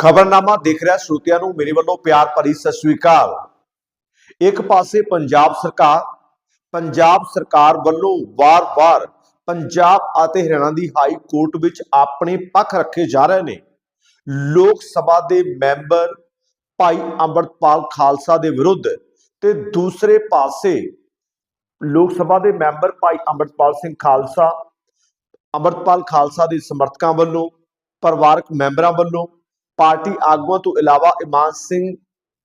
ਖਬਰਨਾਮਾ ਦੇਖ ਰਿਹਾ ਸਰੋਤਿਆਂ ਨੂੰ, ਮੇਰੇ ਵੱਲੋਂ ਪਿਆਰ ਭਰੀ ਸਤਿ ਸ੍ਰੀ ਅਕਾਲ। ਇੱਕ ਪਾਸੇ ਪੰਜਾਬ ਸਰਕਾਰ ਪੰਜਾਬ ਸਰਕਾਰ ਵੱਲੋਂ ਵਾਰ-ਵਾਰ ਪੰਜਾਬ ਅਤੇ ਹਰਿਆਣਾ ਦੀ ਹਾਈ ਕੋਰਟ ਵਿੱਚ ਆਪਣੇ ਪੱਖ ਰੱਖੇ ਜਾ ਰਹੇ ਨੇ। ਲੋਕ ਸਭਾ ਦੇ ਮੈਂਬਰ ਭਾਈ ਅੰਮ੍ਰਿਤਪਾਲ ਖਾਲਸਾ ਦੇ ਵਿਰੁੱਧ ਤੇ ਦੂਸਰੇ ਪਾਸੇ ਲੋਕ ਸਭਾ ਦੇ ਮੈਂਬਰ ਭਾਈ ਅੰਮ੍ਰਿਤਪਾਲ ਸਿੰਘ ਖਾਲਸਾ, ਅੰਮ੍ਰਿਤਪਾਲ ਖਾਲਸਾ ਦੇ ਸਮਰਥਕਾਂ ਵੱਲੋਂ, ਪਰਿਵਾਰਕ ਮੈਂਬਰਾਂ ਵੱਲੋਂ ਪਾਰਟੀ ਆਗੂਆਂ ਤੋਂ ਇਲਾਵਾ ਇਮਾਨ ਸਿੰਘ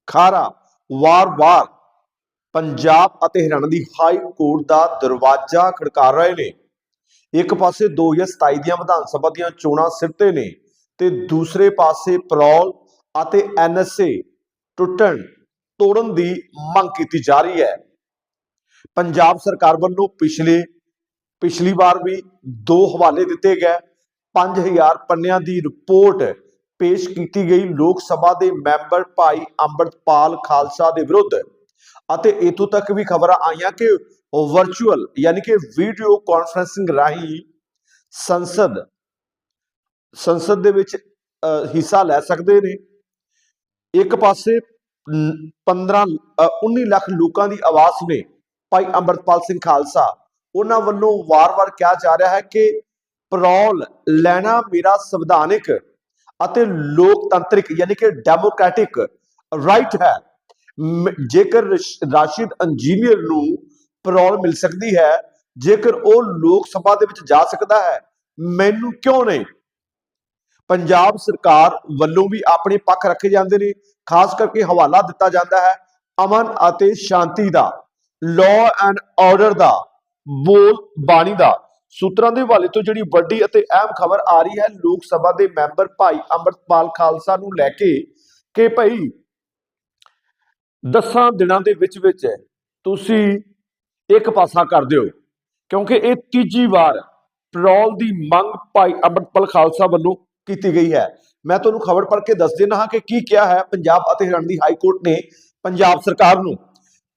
ਖਾਰਾ ਵਾਰ-ਵਾਰ ਪੰਜਾਬ ਅਤੇ ਹਰਿਆਣਾ ਦੀ ਹਾਈ ਕੋਰਟ ਦਾ ਦਰਵਾਜ਼ਾ ਖੜਕਾ ਰਹੇ ਨੇ। ਇੱਕ ਪਾਸੇ 2027 ਦੀਆਂ ਵਿਧਾਨ ਸਭਾ ਦੀਆਂ ਚੋਣਾਂ ਸਿਰ ਤੇ ਨੇ ਤੇ ਦੂਸਰੇ ਪਾਸੇ ਪੈਰੋਲ ਅਤੇ ਐਨਐਸਏ ਟੁੱਟਣ, ਤੋੜਨ ਦੀ ਮੰਗ ਕੀਤੀ ਜਾ ਰਹੀ ਹੈ। ਪੰਜਾਬ ਸਰਕਾਰ ਵੱਲੋਂ ਪਿਛਲੇ, ਪਿਛਲੀ ਵਾਰ ਵੀ ਦੋ ਹਵਾਲੇ ਦਿੱਤੇ ਗਏ। 5000 ਪੰਨਿਆਂ ਦੀ ਰਿਪੋਰਟ ਪੇਸ਼ ਕੀਤੀ ਗਈ ਲੋਕ ਸਭਾ ਦੇ ਮੈਂਬਰ ਭਾਈ ਅੰਮ੍ਰਿਤਪਾਲ ਖਾਲਸਾ ਦੇ ਵਿਰੁੱਧ। ਅਤੇ ਇਥੋਂ ਤੱਕ ਵੀ ਖਬਰਾਂ ਆਈਆਂ ਕਿ ਵਰਚੁਅਲ ਯਾਨੀ ਕਿ ਵੀਡੀਓ ਕਾਨਫਰੈਂਸਿੰਗ ਰਾਹੀਂ ਸੰਸਦ ਸੰਸਦ ਦੇ ਵਿੱਚ ਹਿੱਸਾ ਲੈ ਸਕਦੇ ਨੇ। ਇੱਕ ਪਾਸੇ ਨ- 15 19 ਲੱਖ ਲੋਕਾਂ ਦੀ ਆਵਾਜ਼ ਨੇ ਭਾਈ ਅੰਮ੍ਰਿਤਪਾਲ ਸਿੰਘ ਖਾਲਸਾ। ਉਹਨਾਂ ਵੱਲੋਂ ਵਾਰ-ਵਾਰ ਕਿਹਾ ਜਾ ਰਿਹਾ ਹੈ ਕਿ ਪਰੌਲ ਲੈਣਾ ਮੇਰਾ ਸੰਵਿਧਾਨਿਕ ਅਤੇ ਲੋਕਤੰਤਰਿਕ ਯਾਨੀ ਕਿ ਡੈਮੋਕ੍ਰੈਟਿਕ ਰਾਈਟ ਹੈ। ਜੇਕਰ ਰਾਸ਼ਿਦ ਇੰਜੀਨੀਅਰ ਨੂੰ ਪੈਰੋਲ ਮਿਲ ਸਕਦੀ ਹੈ, ਜੇਕਰ ਉਹ ਲੋਕ ਸਭਾ ਦੇ ਵਿੱਚ ਜਾ ਸਕਦਾ ਹੈ, ਮੈਨੂੰ ਕਿਉਂ ਨਹੀਂ? ਪੰਜਾਬ ਸਰਕਾਰ ਵੱਲੋਂ ਵੀ ਆਪਣੇ ਪੱਖ ਰੱਖੇ ਜਾਂਦੇ ਨੇ, ਖਾਸ ਕਰਕੇ ਹਵਾਲਾ ਦਿੱਤਾ ਜਾਂਦਾ ਹੈ ਅਮਨ ਅਤੇ ਸ਼ਾਂਤੀ ਦਾ ਲਾਅ ਐਂਡ ਆਰਡਰ ਦਾ, ਬੋਲ ਬਾਣੀ ਦਾ। ਸੂਤਰਾਂ ਦੇ ਹਵਾਲੇ ਤੋਂ ਜਿਹੜੀ ਵੱਡੀ ਅਤੇ ਅਹਿਮ ਖਬਰ ਆ ਰਹੀ ਹੈ, ਲੋਕ ਸਭਾ ਦੇ ਮੈਂਬਰ ਭਾਈ ਅੰਮ੍ਰਿਤਪਾਲ ਖਾਲਸਾ ਨੂੰ ਲੈ ਕੇ ਕਿ ਭਾਈ ਦਸਾਂ ਦਿਨਾਂ ਦੇ ਵਿੱਚ ਵਿੱਚ ਤੁਸੀਂ ਇੱਕ ਪਾਸਾ ਕਰ ਦਿਓ ਕਿਉਂਕਿ ਇਹ ਤੀਜੀ ਵਾਰ ਪੈਰੋਲ ਦੀ ਮੰਗ ਭਾਈ ਅੰਮ੍ਰਿਤਪਾਲ ਖਾਲਸਾ ਵੱਲੋਂ ਕੀਤੀ ਗਈ ਹੈ। ਮੈਂ ਤੁਹਾਨੂੰ ਖਬਰ ਪੜ੍ਹ ਕੇ ਦੱਸ ਦੇਣਾ ਹਾਂ ਕਿ ਕੀ ਕਿਹਾ ਹੈ ਪੰਜਾਬ ਅਤੇ ਹਰਿਆਣਾ ਦੀ ਹਾਈ ਕੋਰਟ ਨੇ ਪੰਜਾਬ ਸਰਕਾਰ ਨੂੰ।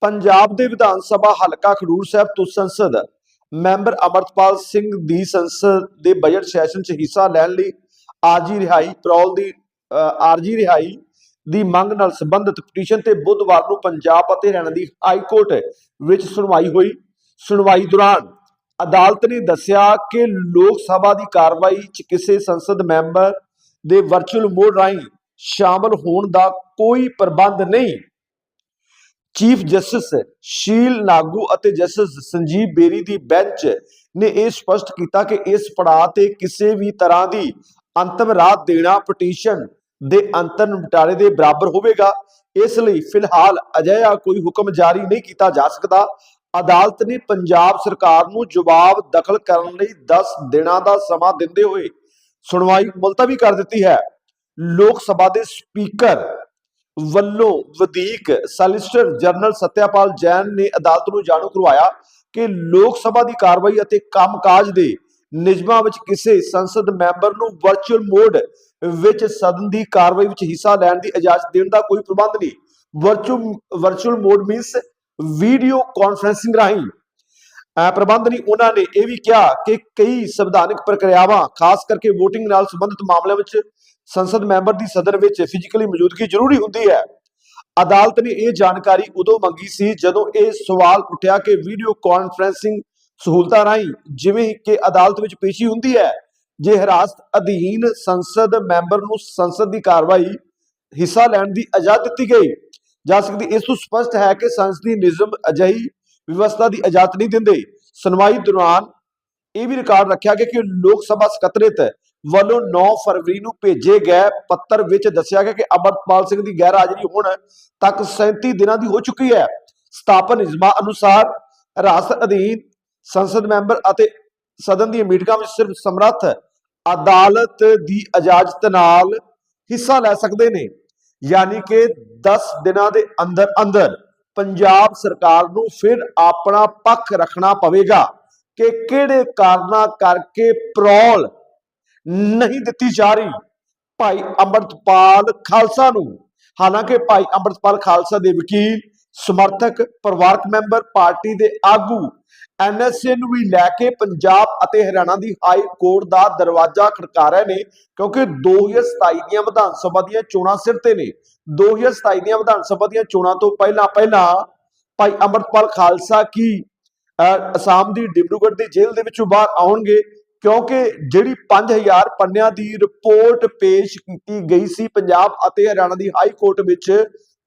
ਪੰਜਾਬ ਦੇ ਵਿਧਾਨ ਸਭਾ ਹਲਕਾ ਖਡੂਰ ਸਾਹਿਬ ਤੋਂ ਸੰਸਦ ਮੈਂਬਰ ਅਮਰਤਪਾਲ ਸਿੰਘ ਦੀ ਸੰਸਦ ਦੇ ਬਜਟ ਸੈਸ਼ਨ 'ਚ ਹਿੱਸਾ ਲੈਣ ਲਈ ਆਰਜੀ ਰਿਹਾਈ, ਪੈਰੋਲ ਦੀ ਆਰਜੀ ਰਿਹਾਈ ਦੀ ਮੰਗ ਨਾਲ ਸੰਬੰਧਿਤ ਪਟੀਸ਼ਨ ਤੇ ਬੁੱਧਵਾਰ ਨੂੰ ਪੰਜਾਬ ਅਤੇ ਹਰਿਆਣਾ ਦੀ ਹਾਈ ਕੋਰਟ ਵਿੱਚ ਸੁਣਵਾਈ ਹੋਈ। ਸੁਣਵਾਈ ਦੌਰਾਨ ਅਦਾਲਤ ਨੇ ਦੱਸਿਆ ਕਿ ਲੋਕ ਸਭਾ ਦੀ ਕਾਰਵਾਈ 'ਚ ਕਿਸੇ ਸੰਸਦ ਮੈਂਬਰ ਦੇ ਵਰਚੁਅਲ ਮੋਡ ਰਾਹੀਂ ਸ਼ਾਮਲ ਹੋਣ ਦਾ ਕੋਈ ਪ੍ਰਬੰਧ ਨਹੀਂ ਚੀਫ ਜਸਟਿਸ ਸ਼ੀਲ ਨਾਗੂ ਅਤੇ ਜਸਟਿਸ ਸੰਜੀਵ ਬੇਰੀ ਦੀ ਬੈਂਚ ਨੇ ਇਹ ਸਪਸ਼ਟ ਕੀਤਾ ਕਿ ਇਸ ਪੜਾਅ ਤੇ ਕਿਸੇ ਵੀ ਤਰ੍ਹਾਂ ਦੀ ਅੰਤਮ ਰਾਹਤ ਦੇਣਾ ਪਟੀਸ਼ਨ ਦੇ ਅੰਤਰ ਨਿਪਟਾਰੇ ਦੇ ਬਰਾਬਰ ਹੋਵੇਗਾ। ਇਸ ਲਈ ਫਿਲਹਾਲ ਅਜਿਹਾ ਕੋਈ ਹੁਕਮ ਜਾਰੀ ਨਹੀਂ ਕੀਤਾ ਜਾ ਸਕਦਾ। ਅਦਾਲਤ ਨੇ ਪੰਜਾਬ ਸਰਕਾਰ ਨੂੰ ਜਵਾਬ ਦਖਲ ਕਰਨ ਲਈ 10 ਦਿਨਾਂ ਦਾ ਸਮਾਂ ਦਿੰਦੇ ਹੋਏ ਸੁਣਵਾਈ ਮੁਲਤਵੀ ਕਰ ਦਿੱਤੀ ਹੈ। ਲੋਕ ਸਭਾ ਦੇ ਸਪੀਕਰ ਵੱਲੋਂ ਵਧੀਕ ਸੈਲਿਸਟਰ ਜਨਰਲ ਸਤਿਆਪਾਲ ਜੈਨ ਨੇ ਅਦਾਲਤ ਨੂੰ ਜਾਣੂ ਕਰਵਾਇਆ ਕਿ ਲੋਕ ਸਭਾ ਦੀ ਕਾਰਵਾਈ ਅਤੇ ਕੰਮਕਾਜ ਦੇ ਨਿਯਮਾਂ ਵਿੱਚ ਕਿਸੇ ਸੰਸਦ ਮੈਂਬਰ ਨੂੰ ਵਰਚੁਅਲ ਮੋਡ ਵਿੱਚ ਸਦਨ ਦੀ ਕਾਰਵਾਈ ਵਿੱਚ ਹਿੱਸਾ ਲੈਣ ਦੀ ਇਜਾਜ਼ਤ ਦੇਣ ਦਾ ਕੋਈ ਪ੍ਰਬੰਧ ਨਹੀਂ। Virtual virtual mode means video conferencing ਰਾਹੀਂ ਪ੍ਰਬੰਧ ਨਹੀਂ, ਉਹਨਾਂ ਨੇ ਇਹ ਵੀ ਕਿਹਾ ਕਿ ਕਈ ਸੰਵਿਧਾਨਕ ਪ੍ਰਕਿਰਿਆਵਾਂ, ਖਾਸ ਕਰਕੇ VOTING ਨਾਲ ਸੰਬੰਧਿਤ ਮਾਮਲਿਆਂ ਵਿੱਚ ਸੰਸਦ ਮੈਂਬਰ ਦੀ ਸਦਨ ਵਿੱਚ ਫਿਜ਼ੀਕਲੀ ਮੌਜੂਦਗੀ ਜ਼ਰੂਰੀ ਹੁੰਦੀ ਹੈ। ਅਦਾਲਤ ਨੇ ਇਹ ਜਾਣਕਾਰੀ ਉਦੋਂ ਮੰਗੀ ਸੀ ਜਦੋਂ ਇਹ ਸਵਾਲ ਉੱਠਿਆ ਕਿ ਵੀਡੀਓ ਕਾਨਫਰੈਂਸਿੰਗ ਸਹੂਲਤਾਂ ਰਾਹੀਂ ਜਿਵੇਂ ਕਿ ਅਦਾਲਤ ਵਿੱਚ ਪੇਸ਼ੀ ਹੁੰਦੀ ਹੈ, ਜੇ ਹਿਰਾਸਤ ਅਧੀਨ ਸੰਸਦ ਮੈਂਬਰ ਨੂੰ ਸੰਸਦ ਦੀ ਕਾਰਵਾਈ ਹਿੱਸਾ ਲੈਣ ਦੀ ਆਜ਼ਾਦ ਦਿੱਤੀ ਗਈ, ਜਾ ਸਕਦੀ ਇਸ ਤੋਂ ਸਪਸ਼ਟ ਹੈ ਕਿ ਸੰਸਦੀ ਨਿਯਮ ਅਜਿਹੀ ਵਿਵਸਥਾ ਦੀ ਇਜਾਜ਼ਤ ਨਹੀਂ ਦਿੰਦੇ। ਸੁਣਵਾਈ ਦੌਰਾਨ ਇਹ ਵੀ ਰਿਕਾਰਡ ਰੱਖਿਆ ਗਿਆ ਕਿ ਲੋਕ ਸਭਾ ਸਕੱਤਰੇਤ ਵੱਲੋਂ 9 ਫਰਵਰੀ ਨੂੰ ਭੇਜੇ ਗਏ ਪੱਤਰ ਵਿੱਚ ਦੱਸਿਆ ਗਿਆ ਕਿ ਅਮਰਪਾਲ ਸਿੰਘ ਦੀ ਗੈਰ ਹਾਜ਼ਰੀ ਹੁਣ ਤੱਕ 37 ਦਿਨਾਂ ਦੀ ਹੋ ਚੁੱਕੀ ਹੈ। ਸਥਾਪਨ ਨਿਯਮਾਂ ਅਨੁਸਾਰ ਹਿਰਾਸਤ ਅਧੀਨ ਸੰਸਦ ਮੈਂਬਰ ਅਤੇ ਸਦਨ ਦੀਆਂ ਮੀਟਿੰਗਾਂ ਵਿੱਚ ਸਿਰਫ ਸਮਰੱਥ, ਅਦਾਲਤ ਦੀ ਇਜਾਜ਼ਤ ਨਾਲ ਹਿੱਸਾ ਲੈ ਸਕਦੇ ਨੇ। ਯਾਨੀ ਕਿ 10 ਦਿਨਾਂ ਦੇ ਅੰਦਰ ਅੰਦਰ ਪੰਜਾਬ ਸਰਕਾਰ ਨੂੰ ਫਿਰ ਆਪਣਾ ਪੱਖ ਰੱਖਣਾ ਪਵੇਗਾ ਕਿ ਕਿਹੜੇ ਕਾਰਨਾਂ ਕਰਕੇ ਪੈਰੋਲ ਨਹੀਂ ਦਿੱਤੀ ਜਾ ਰਹੀ। ਭਾਈ ਅੰਮ੍ਰਿਤਪਾਲ ਖਾਲਸਾ ਨੂੰ, ਹਾਲਾਂਕਿ ਭਾਈ ਅੰਮ੍ਰਿਤਪਾਲ ਖਾਲਸਾ ਦੇ ਵਕੀਲ ਸਮਰਥਕ ਪਰਿਵਾਰਕ ਮੈਂਬਰ ਪਾਰਟੀ ਦੇ ਆਗੂ ਐਨਐਸਏ ਨੂੰ ਵੀ ਲੈ ਕੇ ਪੰਜਾਬ ਅਤੇ ਹਰਿਆਣਾ ਦੀ ਹਾਈ ਕੋਰਟ ਦਾ ਦਰਵਾਜ਼ਾ ਖੜਕਾ ਰਹੇ ਨੇ ਕਿਉਂਕਿ 2027 ਦੀਆਂ ਵਿਧਾਨ ਸਭਾ ਦੀਆਂ ਚੋਣਾਂ ਸਿਰ ਤੇ ਨੇ। 2027 ਦੀਆਂ ਵਿਧਾਨ ਸਭਾ ਦੀਆਂ ਚੋਣਾਂ ਤੋਂ ਪਹਿਲਾਂ ਪਹਿਲਾਂ ਭਾਈ ਅਮਰਪਾਲ ਖਾਲਸਾ ਕੀ ਅਹ, ਅਸਾਮ ਦੀ ਡਿਬਰੂਗੜ੍ਹ ਦੀ ਜੇਲ੍ਹ ਦੇ ਵਿੱਚੋਂ ਬਾਹਰ ਆਉਣਗੇ ਕਿਉਂਕਿ ਜਿਹੜੀ 5000 ਪੰਨਿਆਂ ਦੀ ਰਿਪੋਰਟ ਪੇਸ਼ ਕੀਤੀ ਗਈ ਸੀ ਪੰਜਾਬ ਅਤੇ ਹਰਿਆਣਾ ਦੀ ਹਾਈ ਕੋਰਟ ਵਿੱਚ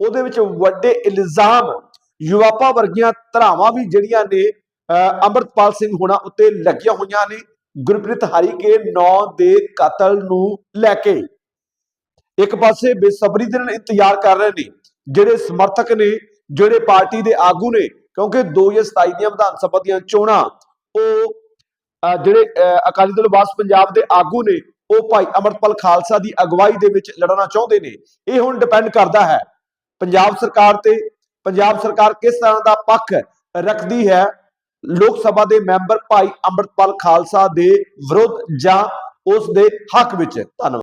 ਉਹਦੇ ਵਿੱਚ ਵੱਡੇ ਇਲਜ਼ਾਮ ਯੁਵਾਪਾ ਵਰਗੀਆਂ ਧਰਾਵਾਂ ਵੀ ਜਿਹੜੀਆਂ ਨੇ ਅਹ, ਅੰਮ੍ਰਿਤਪਾਲ ਸਿੰਘ ਹੋਣਾ ਉੱਤੇ ਲੱਗੀਆਂ ਹੋਈਆਂ ਨੇ ਗੁਰਪ੍ਰੀਤ ਹਰੀਕੇ ਨੌ ਦੇ ਕਤਲ ਨੂੰ ਲੈ ਕੇ। ਇੱਕ ਪਾਸੇ ਬੇਸਬਰੀ ਦੇ ਨਾਲ ਇੰਤਜ਼ਾਰ ਕਰ ਰਹੇ ਨੇ ਜਿਹੜੇ ਸਮਰਥਕ ਨੇ ਜਿਹੜੇ ਪਾਰਟੀ ਦੇ ਆਗੂ ਨੇ ਕਿਉਂਕਿ 2027 ਦੀਆਂ ਵਿਧਾਨ ਸਭਾ ਦੀਆਂ ਚੋਣਾਂ ਉਹ ਜਿਹੜੇ ਅਹ, ਅਕਾਲੀ ਦਲ ਵਾਸ ਪੰਜਾਬ ਦੇ ਆਗੂ ਨੇ ਉਹ ਭਾਈ ਅਮਰਪਾਲ ਖਾਲਸਾ ਦੀ ਅਗਵਾਈ ਦੇ ਵਿੱਚ ਲੜਨਾ ਚਾਹੁੰਦੇ ਨੇ। ਇਹ ਹੁਣ ਡਿਪੈਂਡ ਕਰਦਾ ਹੈ ਪੰਜਾਬ ਸਰਕਾਰ ਤੇ, ਪੰਜਾਬ ਸਰਕਾਰ ਕਿਸ ਤਰ੍ਹਾਂ ਦਾ ਪੱਖ ਰੱਖਦੀ ਹੈ? ਲੋਕ ਸਭਾ ਦੇ ਮੈਂਬਰ ਭਾਈ ਅੰਮ੍ਰਿਤਪਾਲ ਖਾਲਸਾ ਦੇ ਵਿਰੁੱਧ ਜਾਂ ਉਸ ਦੇ ਹੱਕ ਵਿੱਚ? ਧੰਨਵਾਦ।